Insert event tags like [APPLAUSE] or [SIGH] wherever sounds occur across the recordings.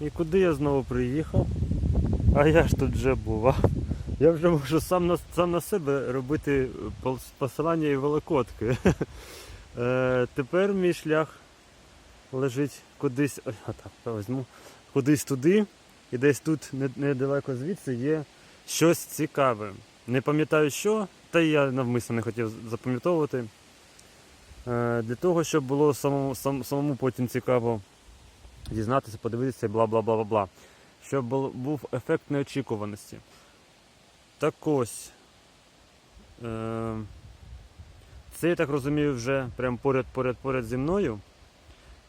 І куди я знову приїхав? А я ж тут вже бував. Я вже можу сам на, сам на себе робити посилання і великодки. [LAUGHS] Е, тепер мій шлях лежить кудись. Ой, отак, візьму. Кудись туди. І десь тут не- недалеко звідси є щось цікаве. Не пам'ятаю що, та й я навмисно не хотів запам'ятовувати. Е, Для того, щоб було самому, сам, самому потім цікаво дізнатися, подивитися, бла бла бла бла бла. Щоб був ефект неочікуваності. Так ось. Е, це, я так розумію, вже прямо поряд, поряд, поряд зі мною.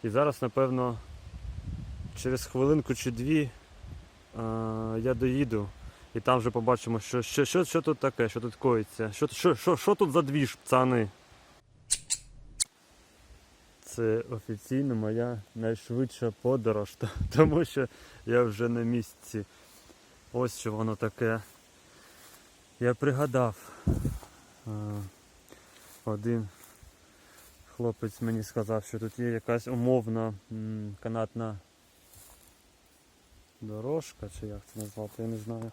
І зараз, напевно, через хвилинку чи дві е, я доїду. І там вже побачимо, що, що, що, що тут таке, що тут коїться. Що, що, що, що тут за двіж, пцани? Це офіційно моя найшвидша подорож, [LAUGHS] тому що я вже на місці. Ось що воно таке. Я пригадав. е, Один хлопець мені сказав, що тут є якась умовна канатна дорожка, чи як це назвати, я не знаю.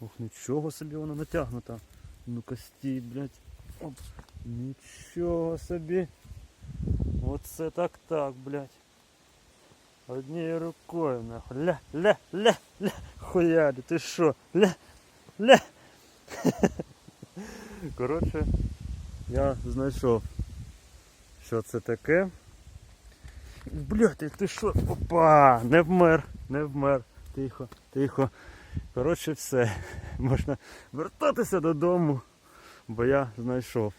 Ох, нічого собі вона натягнута. Ну-ка стій, блядь. Оп. Нічого собі. Оце так так, блядь. Однією рукою, нахуй. Ля, ля, ля, ля. Хуялі, ти що? Ля, ля. [LAUGHS] Коротше, я знайшов, що це таке. Блядь, ти що? Опа! Не вмер, не вмер. Тихо, тихо. Коротше, все. Можна вертатися додому, бо я знайшов.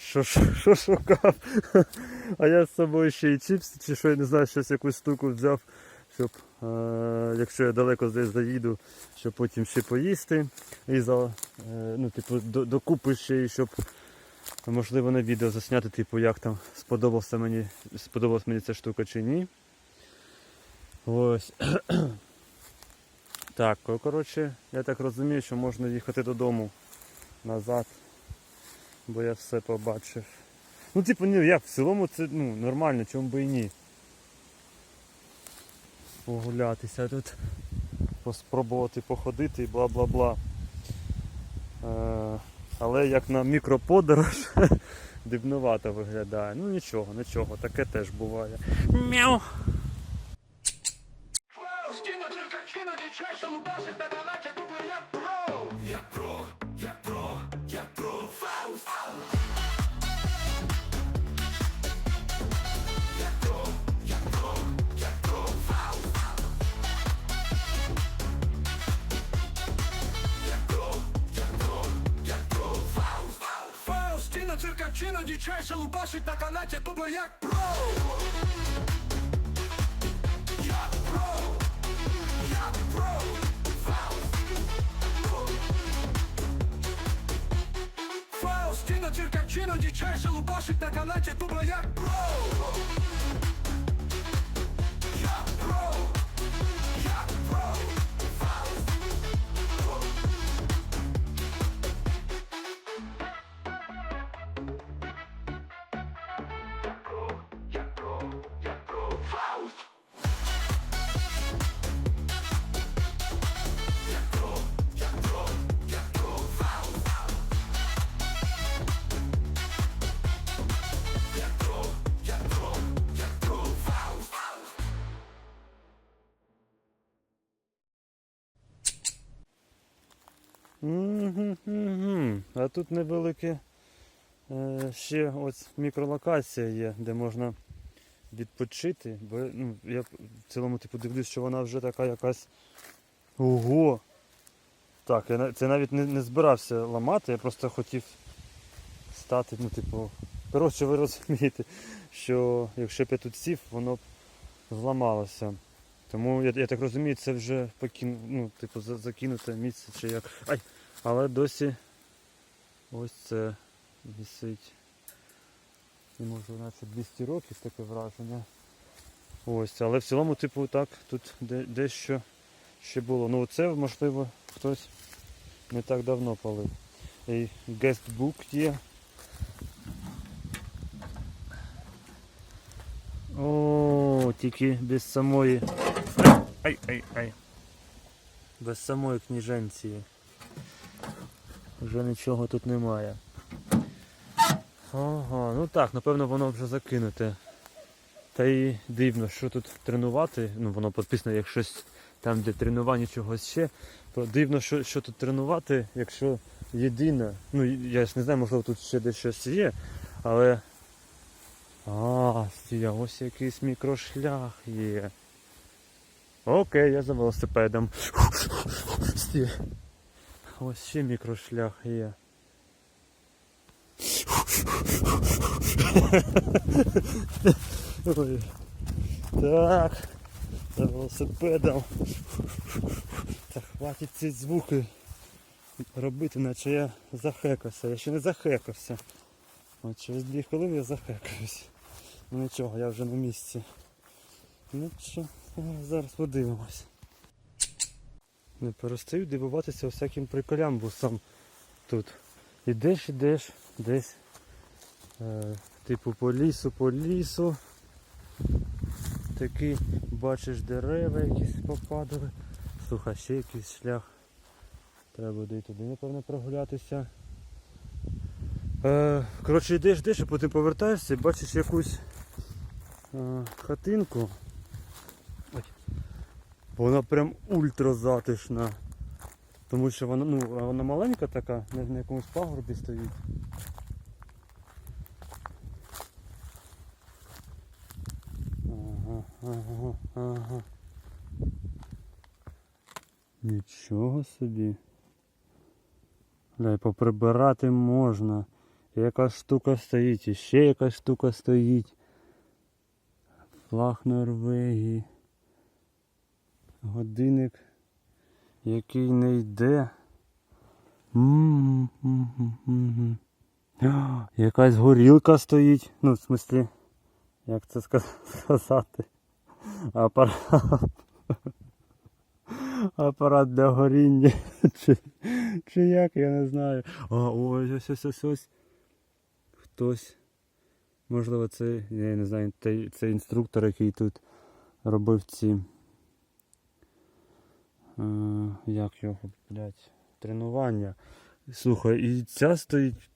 Що, що, шукав? А я з собою ще й чіпси, чи що я не знаю, щось якусь штуку взяв, щоб, е, якщо я далеко десь заїду, щоб потім ще поїсти. І за, е, ну, типу, докупи ще, і щоб можливо на відео засняти, типу, як там сподобався мені, сподобалась мені ця штука чи ні. Ось. Так, коротше, я так розумію, що можна їхати додому назад, бо я все побачив. Ну, типу, ні, як, в цілому це ну, нормально, чому би і ні. Погулятися тут, поспробувати походити і бла-бла-бла. Е, але як на мікроподорож [LAUGHS] дивнувато виглядає. Ну нічого, нічого, таке теж буває. Мяу. Стіна тільки кіно дичайше лупасить на канаті Фаустіна циркачина дичайше лупашить на канаті Google як про Як про як про дичайше лупашить на канаті Тубла як про А тут невелике е, ще ось мікролокація є, де можна відпочити. Бо ну, я в цілому типу дивлюсь, що вона вже така якась. Ого! Так, я це навіть не, не збирався ламати, я просто хотів стати, ну, типу. Коротше, ви розумієте, що якщо б я тут сів, воно б зламалося. Тому я, я так розумію, це вже покин, ну, типу, закинуте місце чи як. Ай! Але досі ось це висить. І може наче 200 років таке враження. Ось, але в цілому, типу, так, тут де, дещо ще було. Ну це можливо хтось не так давно палив. І гестбук є. О, Тільки без самої. Ай, ай, ай. Без самої кніженці. Вже нічого тут немає. Ага, ну так, напевно воно вже закинуте. Та й дивно, що тут тренувати. Ну воно підписано як щось там, де тренування чогось ще. То дивно, що, що тут тренувати, якщо єдине. Ну я ж не знаю, можливо тут ще десь щось є, але. А, стія, ось якийсь мікрошлях є. Окей, я за велосипедом. Стій. Ось ще мікрошлях є. Ой. Так. За велосипедом. Та хватить ці звуки робити, наче я захекався. Я ще не захекався. От через дві хвилини я захекаюсь. Ну нічого, я вже на місці. Ну що, зараз подивимось. Не перестаю дивуватися всяким приколям, бо сам тут ідеш, ідеш, десь е, типу по лісу, по лісу. Такий бачиш дерева якісь попадали. Слухай, ще якийсь шлях. Треба буде і туди, напевно, прогулятися. Е, коротше, йдеш, йдеш, а потім повертаєшся і бачиш якусь е, хатинку. Вона прям ультра затишна. Тому що вона, ну, вона маленька така, на, якомусь пагорбі стоїть. Ага, ага, ага. Нічого собі. Дай поприбирати можна. Якась штука стоїть, ще якась штука стоїть. Флаг Норвегії. Годинник, який не йде. Якась горілка стоїть. Ну, в смислі, як це сказати? Апарат. Апарат для горіння. Чи, чи як, я не знаю. А, ось ось ось ось ось. Хтось. Можливо, це, я не знаю, це інструктор, який тут робив ці. Е, як його, блядь, тренування. Слухай, і ця стоїть.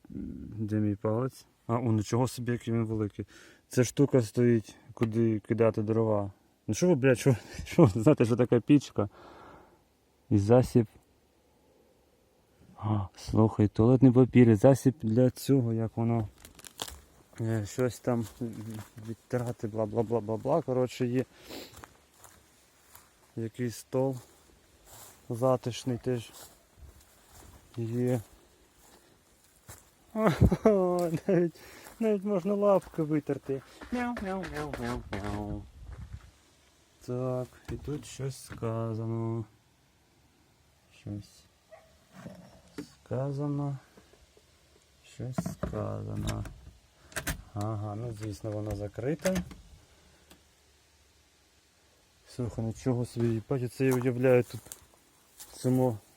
Де мій палець? А, о, нічого собі, який він великий. Ця штука стоїть, куди кидати дрова. Ну що ви, блядь, що, [LAUGHS] що знаєте, що така пічка? І засіб. А, слухай, туалетний папір, засіб для цього, як воно. е, Щось там відтирати, бла бла бла бла бла. Коротше, є якийсь стол затишний теж є. [LAUGHS] Навіть, навіть можна лапки витерти. Мяу, мяу, мяу, мяу, мяу. Так, і тут щось сказано. Щось сказано. Щось сказано. Ага, ну звісно воно закрите. Слухай, нічого собі, бачу, це я уявляю тут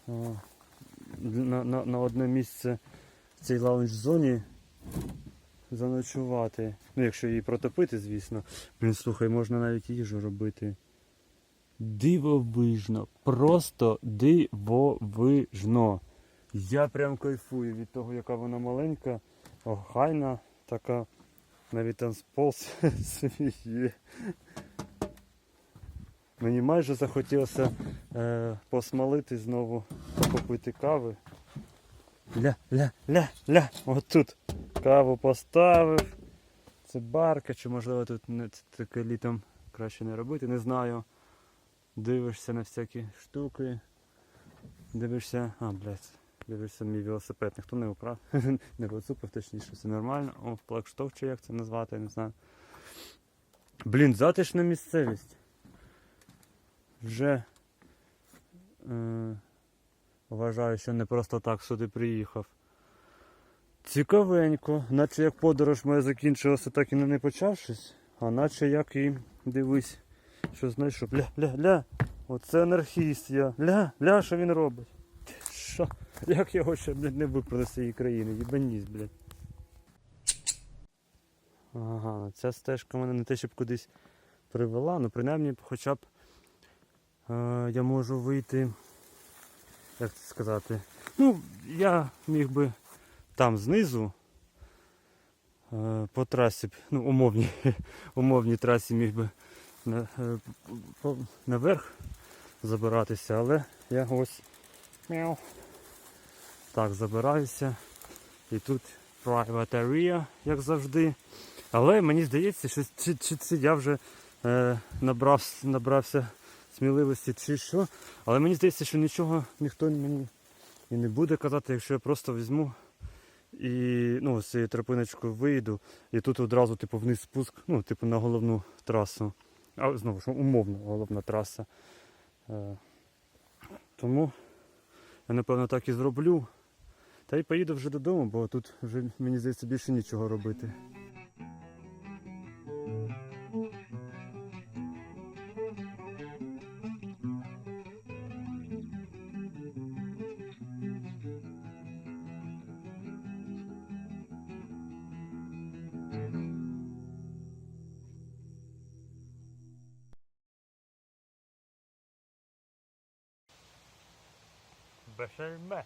а, на, на, на одне місце в цій лаунж-зоні заночувати. Ну, якщо її протопити, звісно. Блін, слухай, можна навіть їжу робити. Дивовижно. Просто дивовижно. Я прям кайфую від того, яка вона маленька, охайна, така. Навіть там сполз [LAUGHS] собі є. Мені майже захотілося е, посмалити знову, попити кави. Ля, ля, ля, ля. От тут каву поставив. Це барка, чи можливо тут не таке літом краще не робити, не знаю. Дивишся на всякі штуки. Дивишся. А, блядь, дивишся мій велосипед. Ніхто не украв. [LAUGHS] не поцупив, точніше, все нормально. О, флагшток чи як це назвати, не знаю. Блін, затишна місцевість. Вже е, вважаю, що не просто так сюди приїхав. Цікавенько, наче як подорож моя закінчилася, так і не не почавшись, а наче як і дивись, що знайшов. Ля, ля, ля. Оце анархіст я. Ля, ля, що він робить? Що? Як його ще блядь, не виправили з цієї країни? Єбаніс, блядь. Ага, ця стежка мене не те, щоб кудись привела. Ну, принаймні, хоча б я можу вийти. Як це сказати? Ну, я міг би там знизу. е, По трасі, ну, умовній, [LAUGHS] умовній трасі міг би е, наверх забиратися, але я ось так забираюся. І тут private area, як завжди. Але мені здається, що чи, чи, чи я вже е, набрав, набрався сміливості чи що. Але мені здається, що нічого ніхто мені і не буде казати, якщо я просто візьму і ну, з цією тропиночкою вийду, і тут одразу типу, вниз спуск, ну, типу, на головну трасу. А знову ж умовно головна траса. Е, тому я напевно так і зроблю. Та й поїду вже додому, бо тут вже мені здається більше нічого робити. 不，是卖。